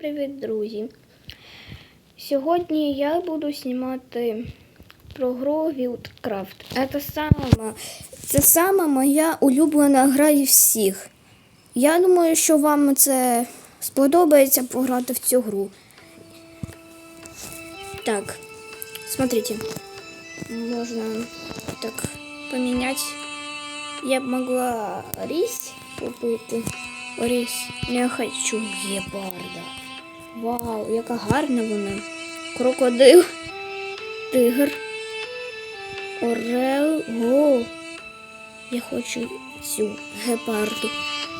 Привіт, друзі! Сьогодні я буду знімати про гру Wildcraft. Це сама, це сама моя улюблена гра із всіх. Я думаю, що вам це сподобається пограти в цю гру. Так, смотрите. Можно так поменять. Я б могла ріс купити. Ріс. Не хочу гепарда. Вау, яка гарна вона. Крокодил. Тигр. Орел. О. Я хочу цю гепарду.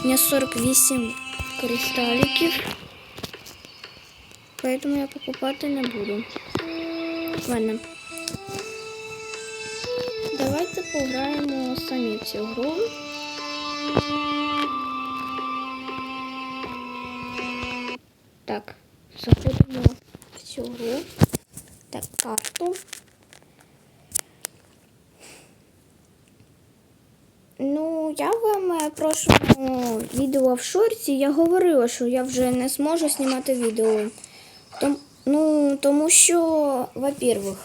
У меня 48 кристалликів. Поэтому я покупати не буду. Ладно. Давайте пограємо самі цю гру. Так, заходимо в цю гру. Так, карту. Ну, я вам е, в прошлому відео в шорті я говорила, що я вже не зможу знімати відео. Том, ну, тому що, во-первых,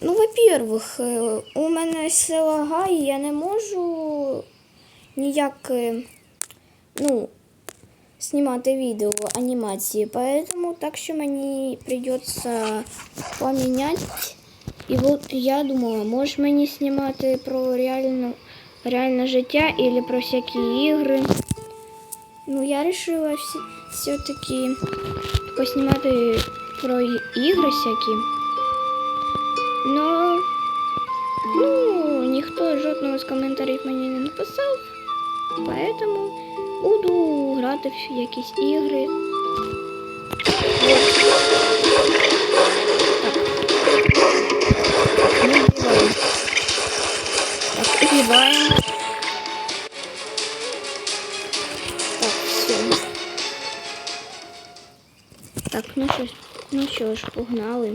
ну, во-первых, е, у мене все лагає, я не можу ніяк, е, ну, знімати відео анімації, поэтому так що мені придется поміняти. І от я думала, може мені знімати про реальну, реальне життя или про всякі ігри. Ну, я решила всі- все-таки поснімати про і- ігри всякі. Но ну, ніхто жодного з коментарів мені не написав, поэтому буду грати в якісь ігри. Так, убиваем. Так. Так, все. Так, ну що, ж- ну що ж, погнали.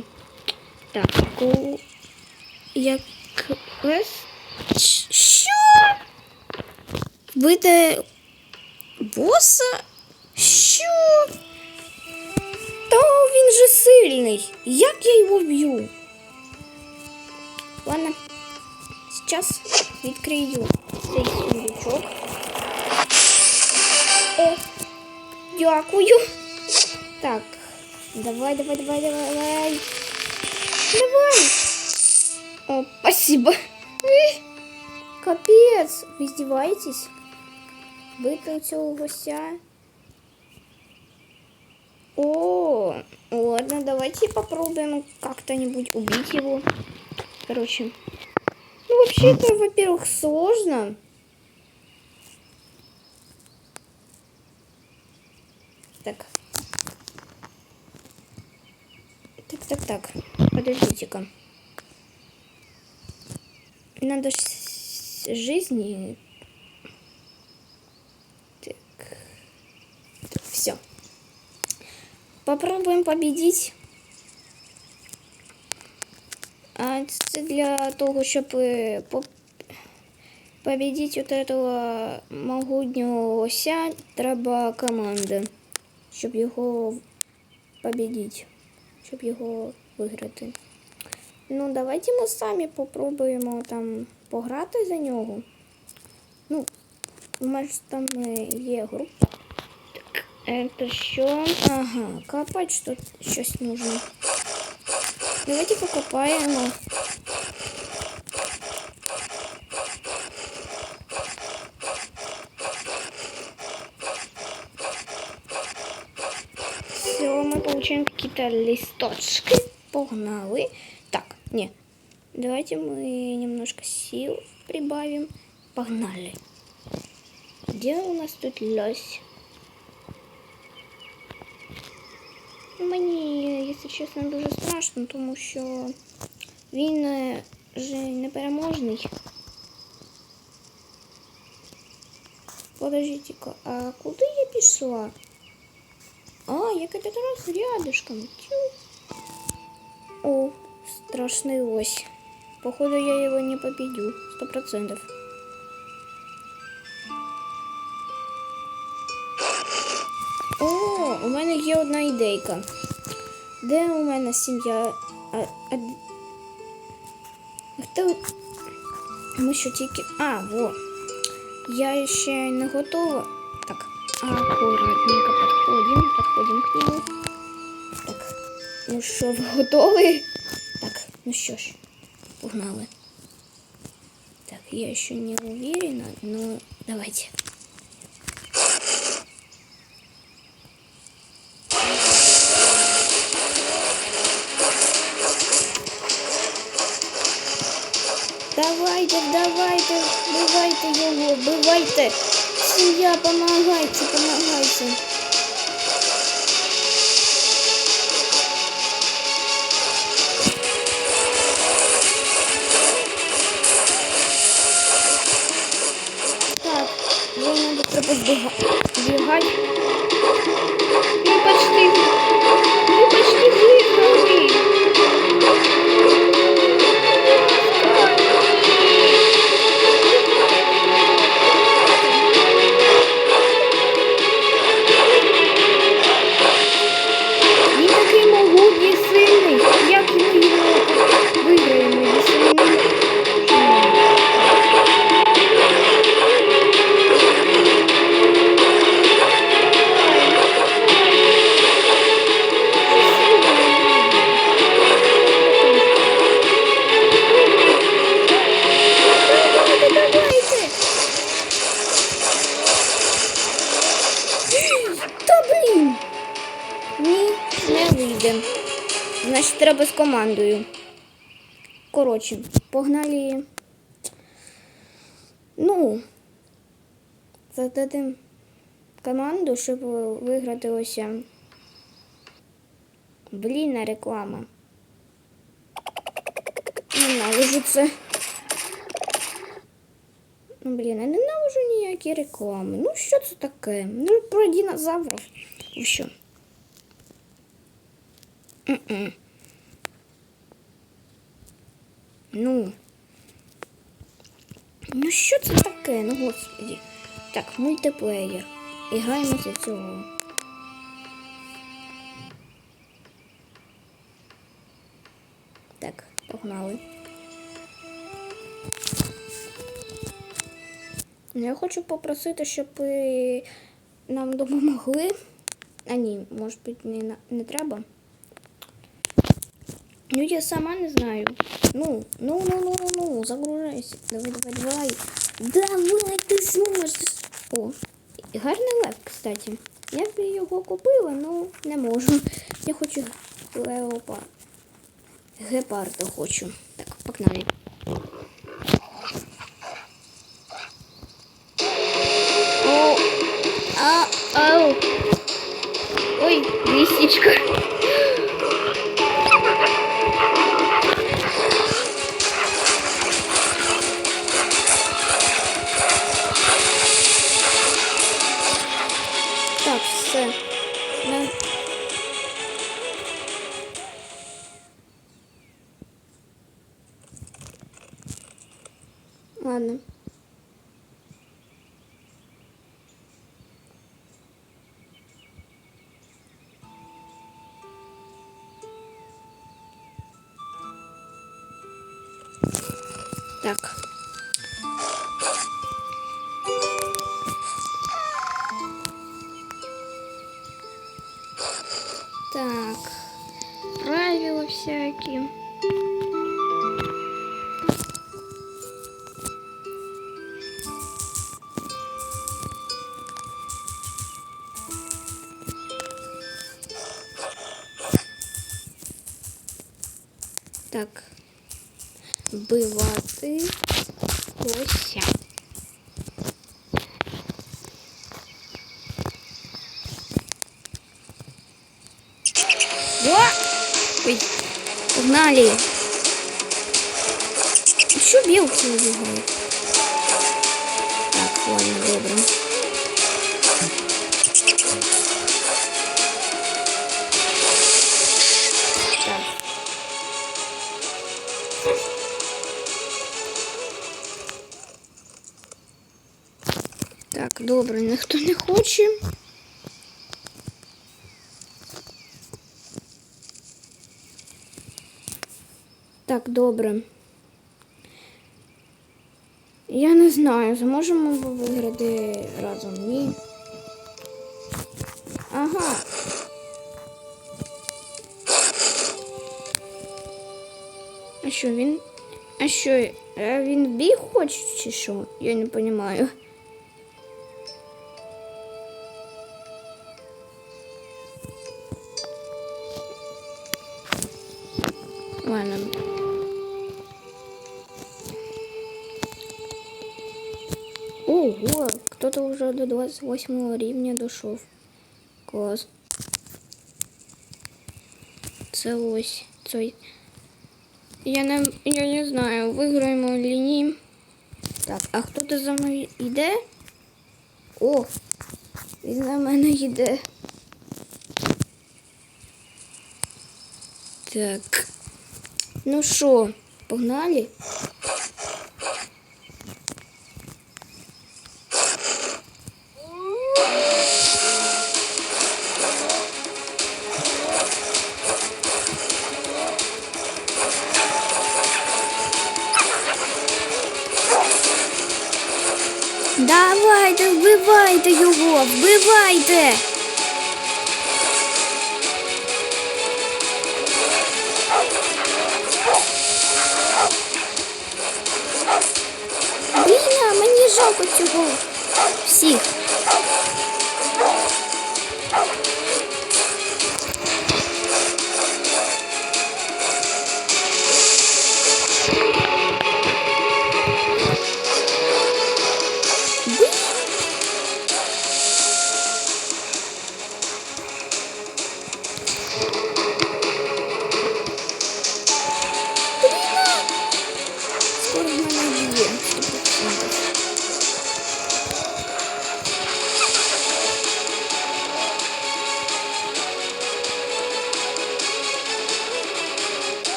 Так, ку... Як... Що? Вийде боса? Що? Та він же сильний. Як я його б'ю? Ладно, сейчас відкрию цей сундучок. О, дякую. Так, давай, давай, давай, давай, давай. О, спасибо. Капец, вы издеваетесь? Бити гостя. О, ладно, давайте попробуем как-то-нибудь убить его. Короче. Ну, вообще это, во-первых, сложно. Так. Так, так, так. Подождите-ка. Надо жизни. Попробуем победить. А для того, щоб е, победить от этого могутнього ося, треба команда, щоб його победить, щоб його виграти. Ну, давайте ми самі попробуємо там пограти за нього. Ну, у ж там е, є група. Это що? Ага, копать що щось нужно. Давайте покопаємо. Все, мы получаем какие-то листочки. Погнали. Так, не. Давайте мы немножко сил прибавим. Погнали. Где у нас тут лось? Мені, якщо чесно, дуже страшно, тому що він е, же непереможний. Подождите-ка, а куди я пішла? А, я как-то раз рядышком. Тю. О, страшный лось. Походу, я его не победю. Сто процентов. О, у мене є одна ідейка. Де у мене сім'я? А, а... д- Хто? Ми що тільки. А, во. Я ще не готова. Так, аккуратненько подходим, подходим к нему. Так, ну що, ви готові? Так, ну що ж, погнали. Так, я еще не уверена, но давайте. Давайте, давайте, вбивайте його, вбивайте. Сім'я, помагайте, помагайте. Треба з командою. Коротше, погнали. Ну, зададим команду, щоб виграти ось. Блін, реклама. Ненавижу це. Ну, блін, я ненавижу ніякі реклами. Ну, що це таке? Ну, про динозаврів. І що? М-м. Ну. Ну що це таке? Ну господи. Так, мультиплеєр. І граємо цього. Так, погнали. Ну, Я хочу попросити, щоб ви нам допомогли. А ні, може бути, не, не треба. Ну, я сама не знаю. Ну, ну, ну, ну, ну, ну, загружайся. Давай, давай, давай. Давай, ти зможеш. О, гарний лев, кстати. Я б його купила, ну не можу. Я хочу леопа. Гепарда хочу. Так, погнали. О, а, ау. Ой, лисичка. На... Ладно. Так. всякие. Так, бывати Ося? Погнали. Еще белки убегают. Так, ладно, добро. Так. Добре, ніхто не хоче. Так, добре. Я не знаю, зможемо виграти разом? Ні. Ага. А що він? А що? е, Він біг хоче чи що? Я не розумію. Ладно. Ого, кто-то уже до 28 рівня дошов. Клас. Це ось. Це... Я не, я не знаю, виграємо чи ні. Так, а хто-то за мною йде? О, він за мене йде. Так. Ну що, погнали? Вбивайте! Блін, мені жалко цього всіх.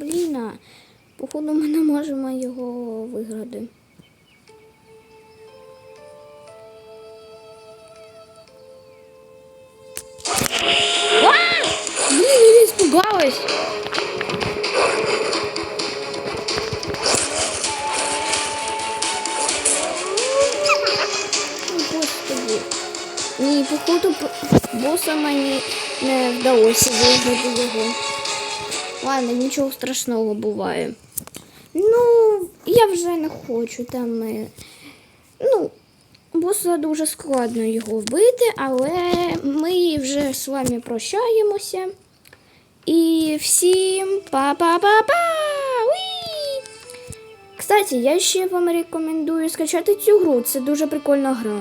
Блін, походу ми не можемо його виграти. Блін, я испугалась. Господи. Ні, походу боса мені не вдалося виграти його. Ладно, нічого страшного буває. Ну, я вже не хочу там. Ну, боса дуже складно його вбити, але ми вже з вами прощаємося. І всім па-па-па-па! Кстати, я ще вам рекомендую скачати цю гру. Це дуже прикольна гра.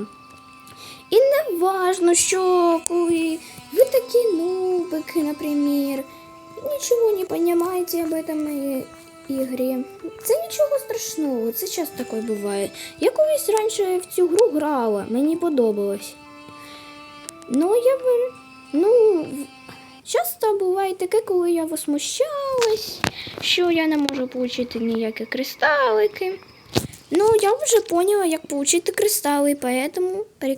І не важно, що коли ви такі нубики, наприклад, нічого не понимаете об этом и- ігрі. Це нічого страшного, це часто таке буває. Я колись раніше в цю гру грала, мені подобалось. Ну, я би. Ну, в- часто буває таке, коли я возмущалась, що я не можу отримати ніякі кристалики. Ну, я вже поняла, як получить кристаллы, поэтому, пере-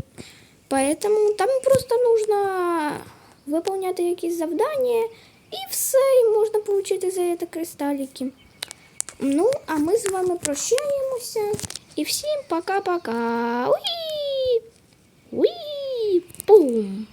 поэтому там просто нужно выполнять якісь завдання, і все, і можна отримати за це кристаліки. Ну, а ми з вами прощаємося. І всім пока-пока. Уї! Уї! Пум!